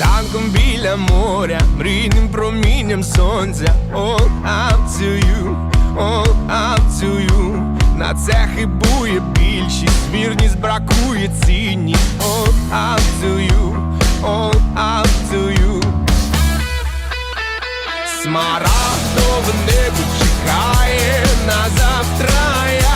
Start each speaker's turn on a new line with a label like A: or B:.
A: ранком біля моря, мрійним промінням сонця. All up На це хибує більшість, вірність бракує цінність. All up to you, all up Смарагдове небо чекає на завтра.